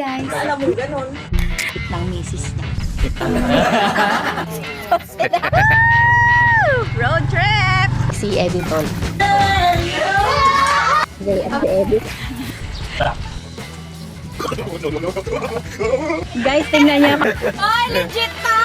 guys. Alam mo, ganun. ng misis niya. Road trip! Si. Very at the edit. Guys, tingnan niya. Ay, legit to!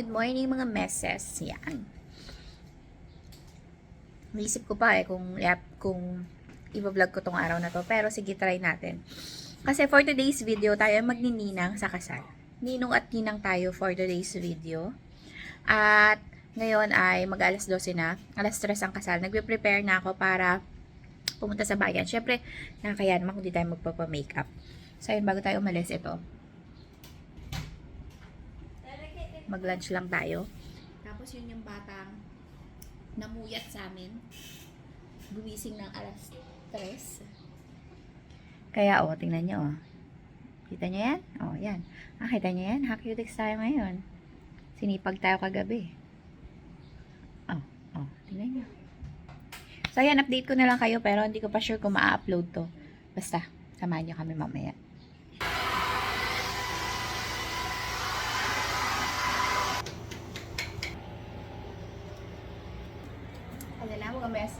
Good morning mga messes. Yan. Naisip ko pa eh kung, yap, kung i-vlog ko tong araw na to. Pero sige, try natin. Kasi for today's video, tayo ay magnininang sa kasal. Ninong at ninang tayo for today's video. At ngayon ay mag alas 12 na. Alas 3 ang kasal. Nagpe-prepare na ako para pumunta sa bayan. Siyempre, nakakaya naman kung di tayo magpapa-makeup. So, yun, bago tayo umalis, ito. Mag-lunch lang tayo. Tapos yun yung batang namuyat sa amin. Gumising ng alas 3. Kaya, oh, tingnan nyo, oh. Kita nyo yan? Oh, yan. Ah, kita nyo yan? Hakyutix tayo ngayon. Sinipag tayo kagabi. Oh, oh, tingnan nyo. So, yan, update ko na lang kayo, pero hindi ko pa sure kung ma-upload to. Basta, samahan nyo kami mamaya.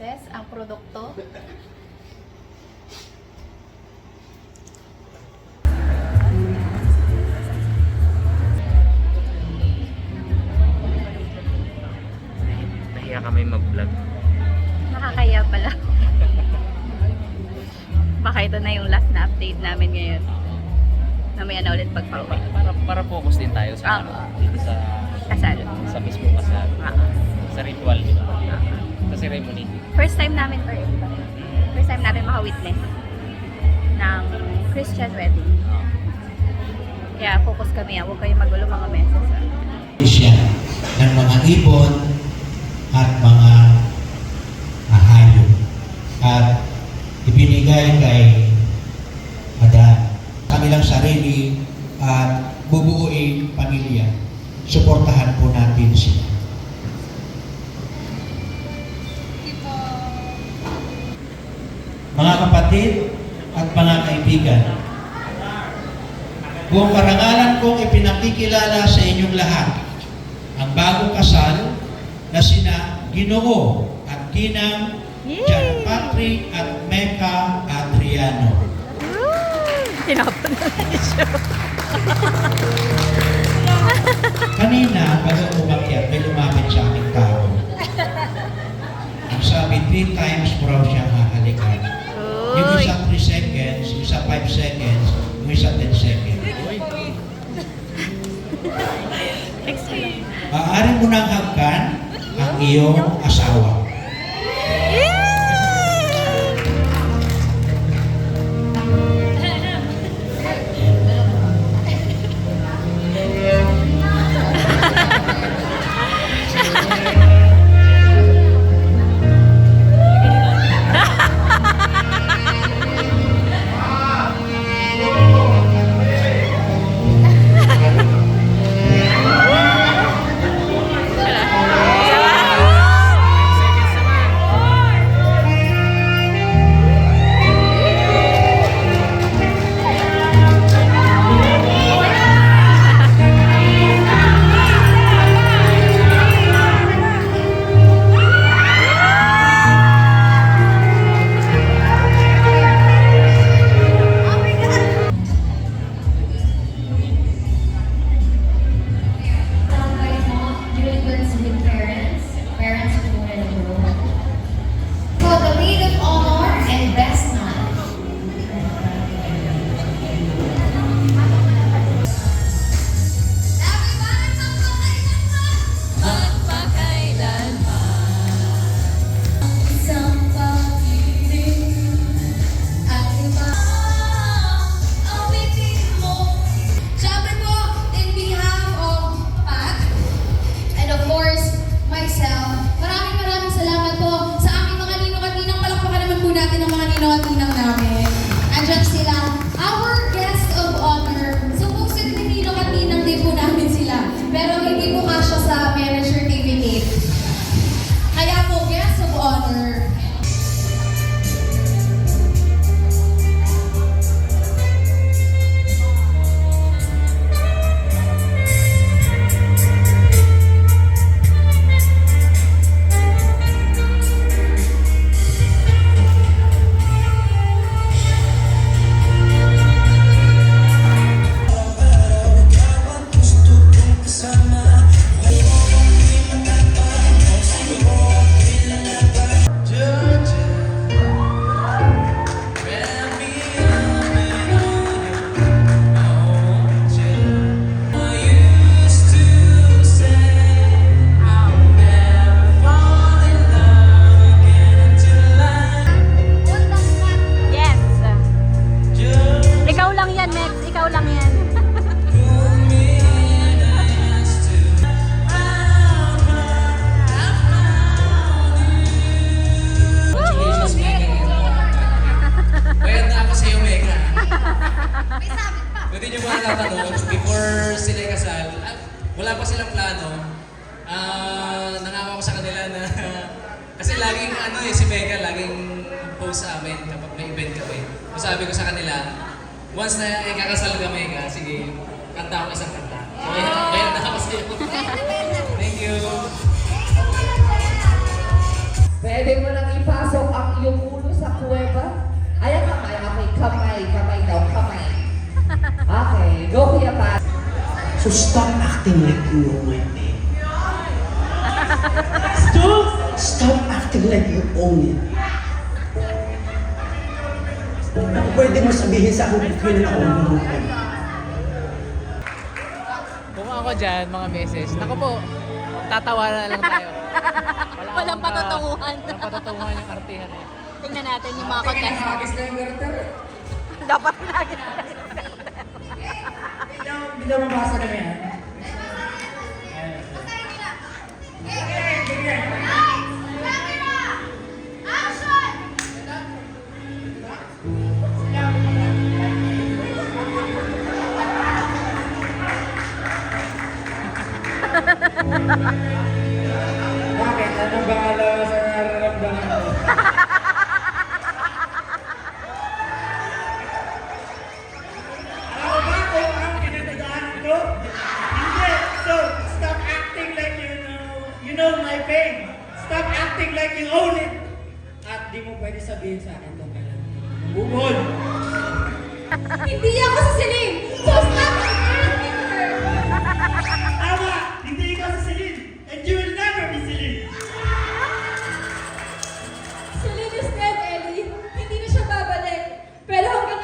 Meses, ang produkto. Nahiya kami mag-vlog. Nakakaya pala. Baka ito na yung last na update namin ngayon. Mamaya na ulit pagpauwi. Para, para focus din tayo sa, Ah. ano, sa, Kasal. sa mismo kasal. Ah. Sa ritual, di ba? Ceremony. First time namin to eh. First time namin maka-witness ng Christian wedding. Kaya focus kami ah. Huwag kayong magulo mga meses. ah. siya ng mga ibon at mga ahayop. At ibinigay kay Adan. Kanilang sarili at bubuuin pamilya. Suportahan po natin sila. Mga kapatid at mga kaibigan, Buong karangalan kong ipinakikilala sa inyong lahat ang bagong kasal na sina Ginoo at Ginang John Patrick at Mecca Adriano. Tinapon na siya. Kanina, bago umakyat, may lumapit sa aking tao. Ang sabi, three times mo raw siyang hahalikan. Yung isa 3 seconds, yung isa 5 seconds, yung isa 10 seconds. Maaari mo nang hagkan ang iyong asawa. Pwede nyo ba natanong, before sila ikasal, at wala pa silang plano, ah, nangako ko sa kanila na, kasi laging ano eh, si Becca, laging post sa amin kapag may event kami. So sabi ko sa kanila, once na ikakasal kami ka, sige, kanta ako isang kanta. So, bayad bayad na ako sa'yo. Thank you. Pwede mo nang ipasok ang iyong ulo sa kuweba? Ayan kamay, okay, So stop acting like you know my pain. Stop! Stop acting like you own it. Ano pwede mo sabihin sa akin kung kailan ako mamuhay? Kung ako dyan, mga beses, naku po, tatawa na lang tayo. Wala Walang akong ka- patutunguhan. Walang patutunguhan yung artihan eh. Tingnan natin yung mga contestants. Dapat lagi. Hindi na mabasa na yan. Bakit? Anong bahala sa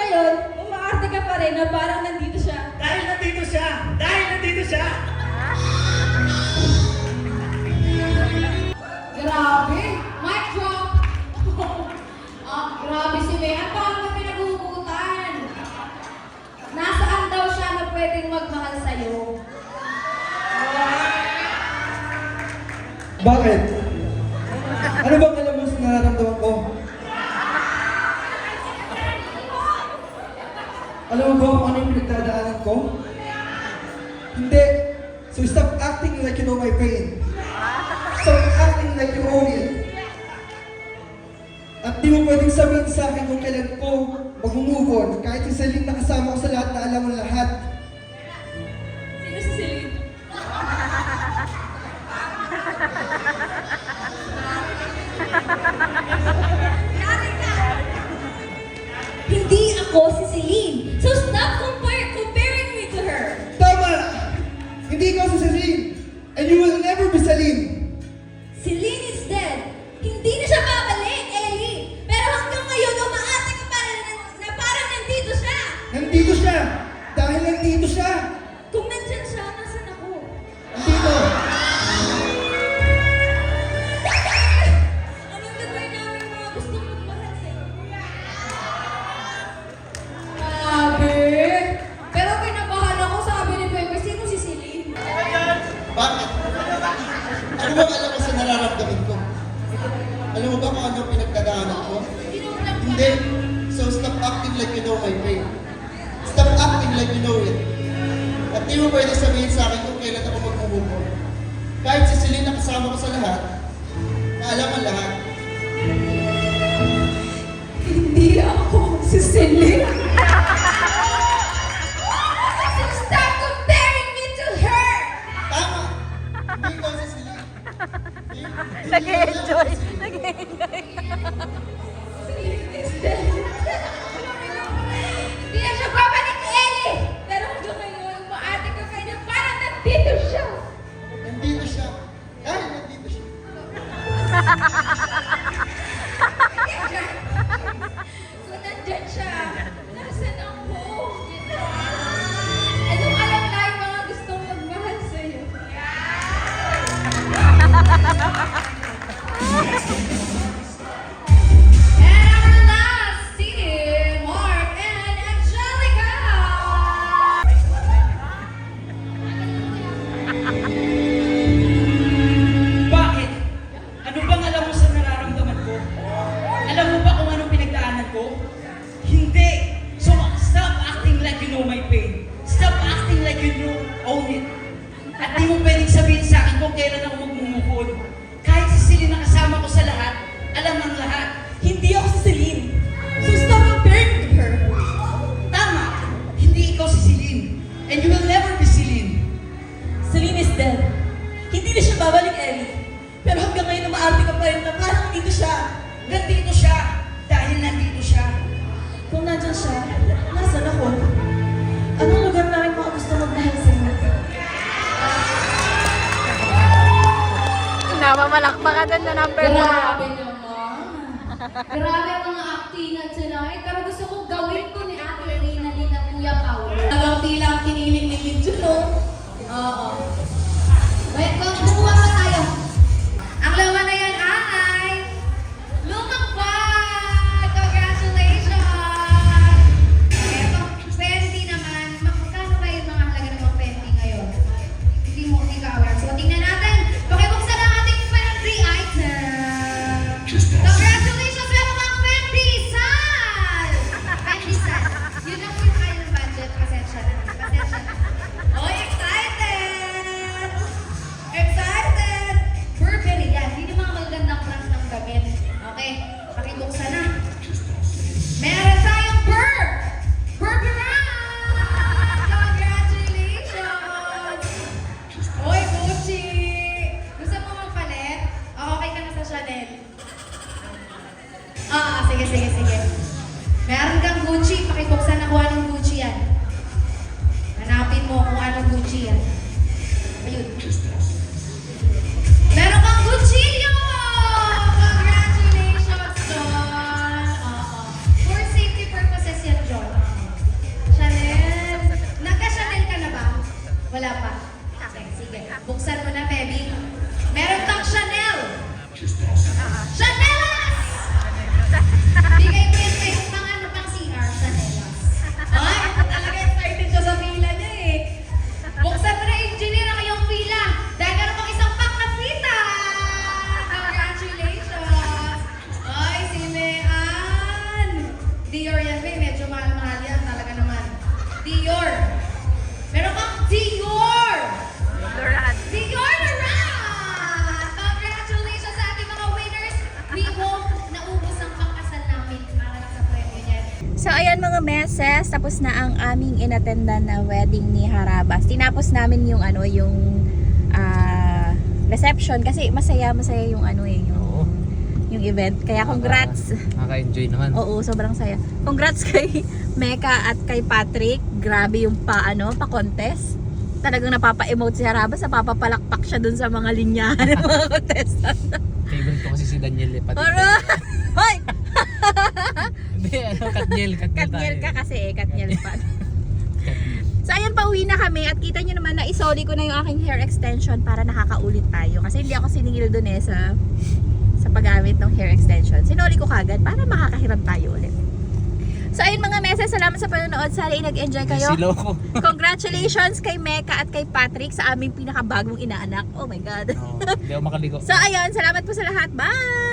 ngayon, umaarte ka pa rin na parang nandito siya. Dahil nandito siya! Dahil nandito siya! Grabe! Mic drop! ah, grabe si May. Ang parang may pinag-uugutan. Nasaan daw siya na pwedeng magmahal sa'yo? Bakit? Ano bang At di mo pwedeng sabihin sa akin kung kailan ko mag-move on. Kahit si Celine nakasama ko sa lahat na alam mo lahat. Sino si Celine? Hindi ako si Celine. So stop compare, comparing me to her. Tama! Hindi ikaw si Celine. Kasama ko sa lahat, alam ang lahat. Hindi ako si Celine. so stop comparing me to her! Tama! Hindi si Celine. Nag-enjoy. Ha ha ha! Celine is dead. Hindi na siya babalik, Ellie. Pero hanggang ngayon, umaarte ka pa rin na parang dito siya. Nandito siya dahil nandito siya. Kung nandyan siya, nasan ako? Anong lugar namin mga gusto magmahal sa inyo? Namamalakpakan na number Grabe naman. Grabe ang mga actingan tonight. Pero gusto kong gawin ko ni Ate Reyna ni na Kuya Paolo. Talagang tila ang kiniling ni So ayan mga meses, tapos na ang aming inatendan na wedding ni Harabas. Tinapos namin yung ano, yung ah, reception kasi masaya masaya yung ano eh, yung, Oo. yung event. Kaya congrats. Nakaka-enjoy naman. Oo, sobrang saya. Congrats kay Mecca at kay Patrick. Grabe yung pa ano, pa contest. Talagang napapa-emote si Harabas, napapapalakpak siya dun sa mga linyahan ng mga contestant. Favorite ko kasi si Daniel eh. Pati. Hoy! Hindi, ano, Katniel tayo. ka kasi eh, Katniel pa. So ayun, pauwi na kami at kita nyo naman na isoli ko na yung aking hair extension para nakakaulit tayo. Kasi hindi ako siningil dun eh sa, sa paggamit ng hair extension. Sinoli ko kagad para makakahiram tayo ulit. So ayun mga meses, salamat sa panonood. Sana ay nag-enjoy kayo. Congratulations kay Mecca at kay Patrick sa aming pinakabagong inaanak. Oh my God. Oo, Hindi ako makaligo. So ayun, salamat po sa lahat. Bye!